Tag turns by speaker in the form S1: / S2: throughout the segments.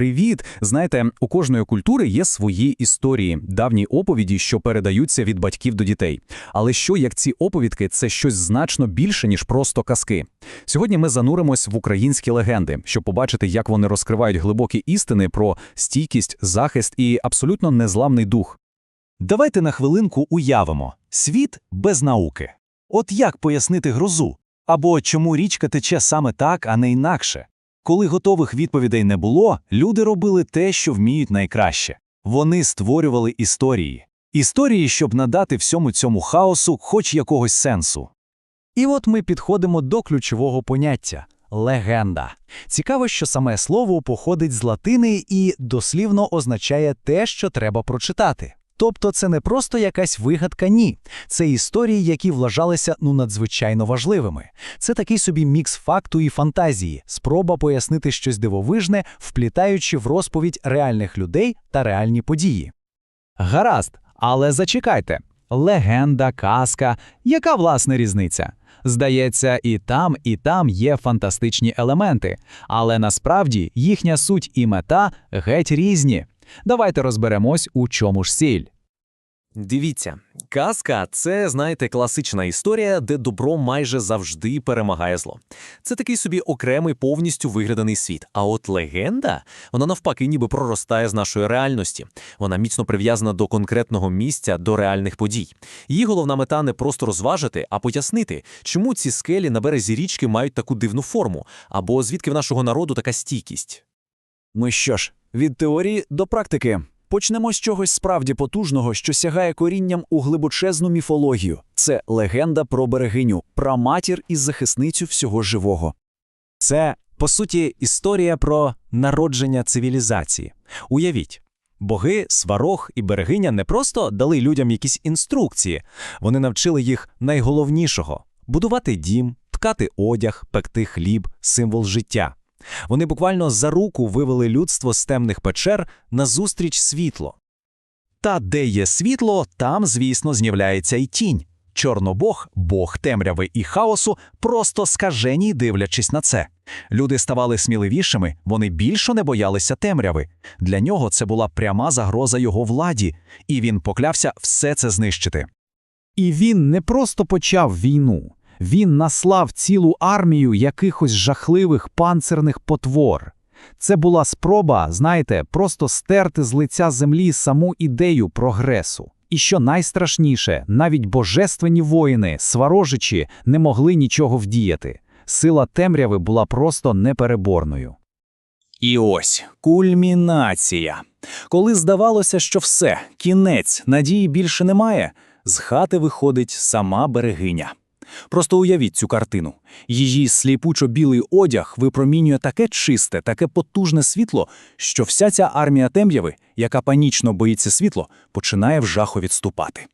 S1: Привіт! Знаєте, у кожної культури є свої історії, давні оповіді, що передаються від батьків до дітей. Але що як ці оповідки це щось значно більше, ніж просто казки. Сьогодні ми зануримось в українські легенди, щоб побачити, як вони розкривають глибокі істини про стійкість, захист і абсолютно незламний дух.
S2: Давайте на хвилинку уявимо світ без науки. От як пояснити грозу? Або чому річка тече саме так, а не інакше? Коли готових відповідей не було, люди робили те, що вміють найкраще. Вони створювали історії. Історії, щоб надати всьому цьому хаосу хоч якогось сенсу.
S3: І от ми підходимо до ключового поняття легенда. Цікаво, що саме слово походить з латини і дослівно означає те, що треба прочитати. Тобто це не просто якась вигадка, ні. Це історії, які вважалися ну надзвичайно важливими. Це такий собі мікс факту і фантазії, спроба пояснити щось дивовижне, вплітаючи в розповідь реальних людей та реальні події. Гаразд, але зачекайте. Легенда, казка, яка власне різниця? Здається, і там, і там є фантастичні елементи, але насправді їхня суть і мета геть різні. Давайте розберемось, у чому ж сіль.
S4: Дивіться, казка це, знаєте, класична історія, де добро майже завжди перемагає зло. Це такий собі окремий повністю вигляданий світ. А от легенда, вона навпаки, ніби проростає з нашої реальності. Вона міцно прив'язана до конкретного місця, до реальних подій. Її головна мета не просто розважити, а пояснити, чому ці скелі на березі річки мають таку дивну форму, або звідки в нашого народу така стійкість.
S2: Ну що ж, від теорії до практики. Почнемо з чогось справді потужного, що сягає корінням у глибочезну міфологію. Це легенда про берегиню, праматір і захисницю всього живого. Це, по суті, історія про народження цивілізації. Уявіть, боги, сварог і берегиня не просто дали людям якісь інструкції, вони навчили їх найголовнішого будувати дім, ткати одяг, пекти хліб, символ життя. Вони буквально за руку вивели людство з темних печер назустріч світло. Та де є світло, там, звісно, з'являється й тінь. Чорнобог, бог темряви і хаосу, просто скажені, дивлячись на це. Люди ставали сміливішими, вони більше не боялися темряви. Для нього це була пряма загроза його владі, і він поклявся все це знищити.
S3: І він не просто почав війну, він наслав цілу армію якихось жахливих панцирних потвор. Це була спроба, знаєте, просто стерти з лиця землі саму ідею прогресу. І що найстрашніше, навіть божественні воїни, сварожичі, не могли нічого вдіяти. Сила темряви була просто непереборною.
S2: І ось кульмінація. Коли здавалося, що все, кінець, надії більше немає, з хати виходить сама берегиня. Просто уявіть цю картину. Її сліпучо-білий одяг випромінює таке чисте, таке потужне світло, що вся ця армія темряви, яка панічно боїться світло, починає в жаху відступати.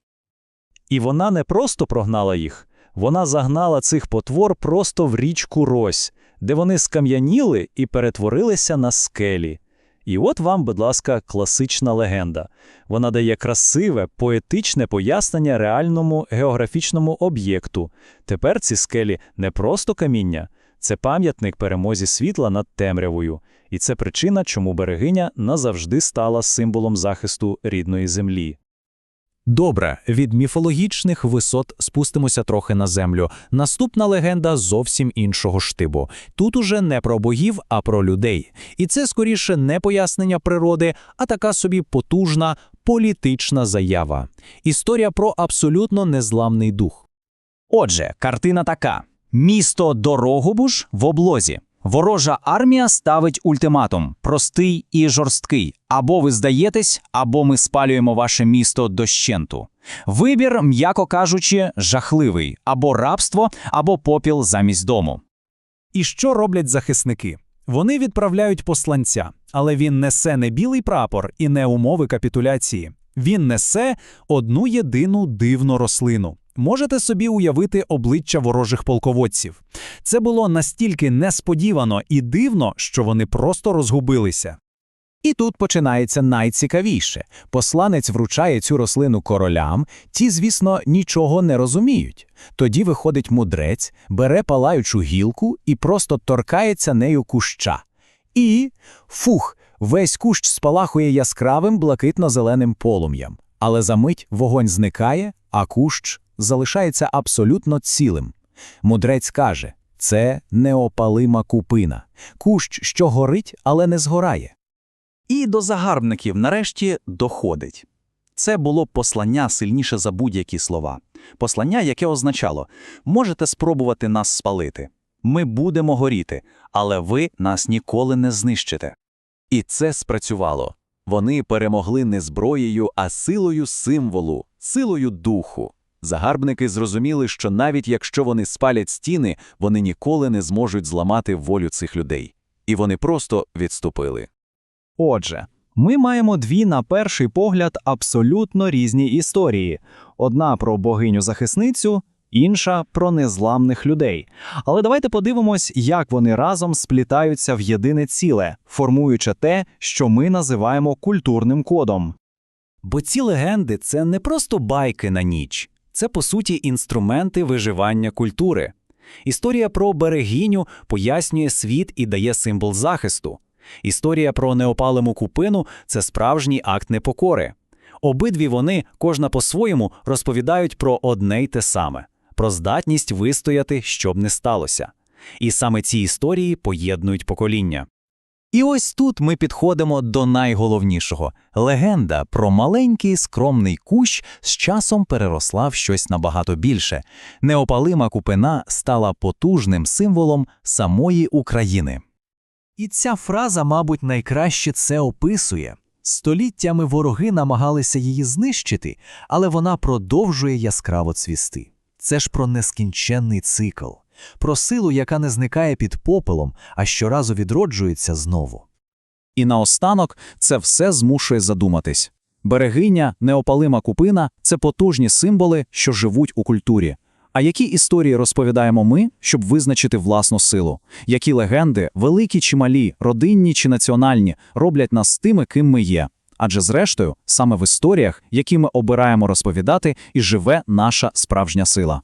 S2: І вона не просто прогнала їх, вона загнала цих потвор просто в річку Рось, де вони скам'яніли і перетворилися на скелі. І от вам, будь ласка, класична легенда. Вона дає красиве, поетичне пояснення реальному географічному об'єкту. Тепер ці скелі не просто каміння, це пам'ятник перемозі світла над темрявою. І це причина, чому берегиня назавжди стала символом захисту рідної землі.
S1: Добре, від міфологічних висот спустимося трохи на землю. Наступна легенда зовсім іншого штибу. Тут уже не про богів, а про людей. І це скоріше не пояснення природи, а така собі потужна політична заява. Історія про абсолютно незламний дух.
S2: Отже, картина така: місто Дорогобуж в облозі. Ворожа армія ставить ультиматум простий і жорсткий: або ви здаєтесь, або ми спалюємо ваше місто дощенту. Вибір, м'яко кажучи, жахливий або рабство, або попіл замість дому.
S3: І що роблять захисники? Вони відправляють посланця, але він несе не білий прапор і не умови капітуляції. Він несе одну єдину дивну рослину. Можете собі уявити обличчя ворожих полководців. Це було настільки несподівано і дивно, що вони просто розгубилися. І тут починається найцікавіше. Посланець вручає цю рослину королям, ті, звісно, нічого не розуміють. Тоді виходить мудрець, бере палаючу гілку і просто торкається нею куща. І фух, Весь кущ спалахує яскравим блакитно-зеленим полум'ям, але за мить вогонь зникає, а кущ залишається абсолютно цілим. Мудрець каже, це неопалима купина, кущ, що горить, але не згорає. І до загарбників нарешті доходить. Це було послання сильніше за будь-які слова. Послання, яке означало «можете спробувати нас спалити, ми будемо горіти, але ви нас ніколи не знищите». І це спрацювало. Вони перемогли не зброєю, а силою символу, силою духу. Загарбники зрозуміли, що навіть якщо вони спалять стіни, вони ніколи не зможуть зламати волю цих людей. І вони просто відступили.
S5: Отже, ми маємо дві, на перший погляд, абсолютно різні історії: одна про богиню-захисницю, інша про незламних людей. Але давайте подивимось, як вони разом сплітаються в єдине ціле, формуючи те, що ми називаємо культурним кодом.
S3: Бо ці легенди це не просто байки на ніч, це по суті інструменти виживання культури. Історія про берегиню пояснює світ і дає символ захисту. Історія про неопалиму купину це справжній акт непокори. Обидві вони, кожна по-своєму, розповідають про одне й те саме про здатність вистояти, щоб не сталося. І саме ці історії поєднують покоління. І ось тут ми підходимо до найголовнішого легенда про маленький скромний кущ з часом переросла в щось набагато більше. Неопалима купина стала потужним символом самої України.
S5: І ця фраза, мабуть, найкраще це описує. Століттями вороги намагалися її знищити, але вона продовжує яскраво цвісти. Це ж про нескінченний цикл, про силу, яка не зникає під попелом, а щоразу відроджується знову.
S1: І наостанок це все змушує задуматись. Берегиня, неопалима купина це потужні символи, що живуть у культурі. А які історії розповідаємо ми, щоб визначити власну силу? Які легенди, великі чи малі, родинні чи національні, роблять нас тими, ким ми є? Адже зрештою, саме в історіях, які ми обираємо розповідати, і живе наша справжня сила.